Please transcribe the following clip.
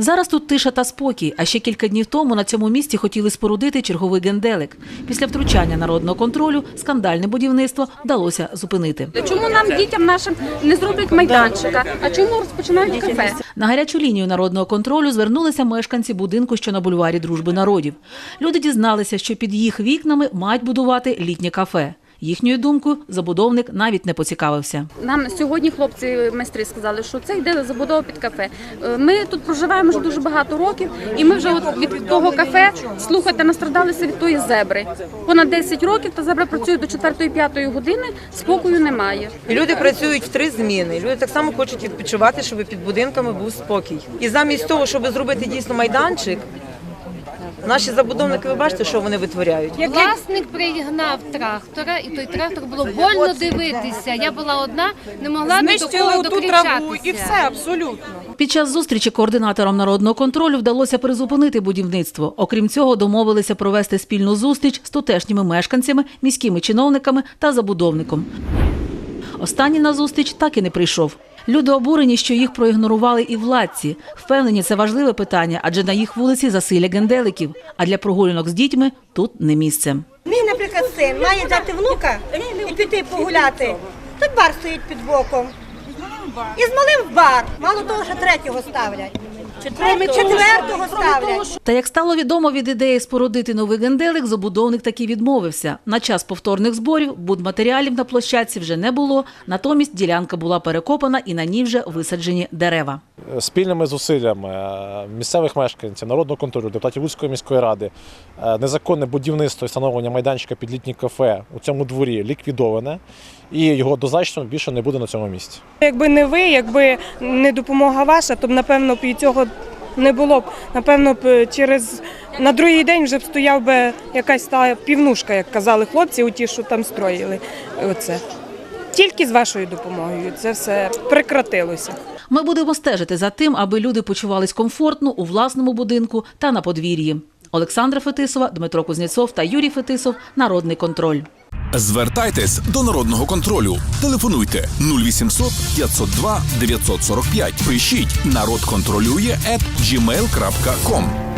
Зараз тут тиша та спокій. А ще кілька днів тому на цьому місці хотіли спорудити черговий генделик. Після втручання народного контролю скандальне будівництво вдалося зупинити. Чому нам дітям нашим не зроблять майданчика? А чому розпочинають кафе? На гарячу лінію народного контролю звернулися мешканці будинку, що на бульварі Дружби народів. Люди дізналися, що під їх вікнами мають будувати літнє кафе. Їхньою думкою забудовник навіть не поцікавився. Нам сьогодні хлопці майстри сказали, що це йде забудова під кафе. Е, Ми тут проживаємо вже дуже багато років, і ми вже от від того кафе слухайте, настрадалися від тої зебри. Понад 10 років та зебра працює до 4-5 години, спокою немає. І люди працюють в три зміни. Люди так само хочуть відпочивати, щоб під будинками був спокій. І замість того, щоб зробити дійсно майданчик, наші забудовники, ви бачите, що вони витворяють. Власник пригнав трактора, і той трактор було больно дивитися. Я була одна, не могла ні до кого траву і все абсолютно. Під час зустрічі координаторам народного контролю вдалося призупинити будівництво. Окрім цього, домовилися провести спільну зустріч з тутешніми мешканцями, міськими чиновниками та забудовником. Останній на зустріч так і не прийшов. Люди обурені, що їх проігнорували і владці. Впевнені, це важливе питання, адже на їх вулиці засилля генделиків. А для прогулянок з дітьми тут не місце. Мій, наприклад, син має дати внука і піти погуляти. Тут бар стоїть під боком. І з малим в бар. Мало того, що третього ставлять. Четвертого ставлять. Та як стало відомо від ідеї спорудити новий генделик, забудовник таки відмовився. На час повторних зборів будматеріалів на площадці вже не було. Натомість ділянка була перекопана і на ній вже висаджені дерева. Спільними зусиллями е, місцевих мешканців, народного контролю, депутатів Луцької міської ради, е, незаконне будівництво і встановлення майданчика під літні кафе у цьому дворі ліквідоване, і його дозначно більше не буде на цьому місці. Якби не ви, якби не допомога ваша, то б напевно б і цього не було б. Напевно б через на другий день вже б стояв би якась та півнушка, як казали хлопці, у ті, що там строїли. Оце. Тільки з вашою допомогою це все прекратилося. Ми будемо стежити за тим, аби люди почувались комфортно у власному будинку та на подвір'ї. Олександра Фетисова, Дмитро Кузнєцов та Юрій Фетисов. Народний контроль. Звертайтесь до народного контролю. Телефонуйте 0800 502 945. Пишіть народ контролює at gmail.com.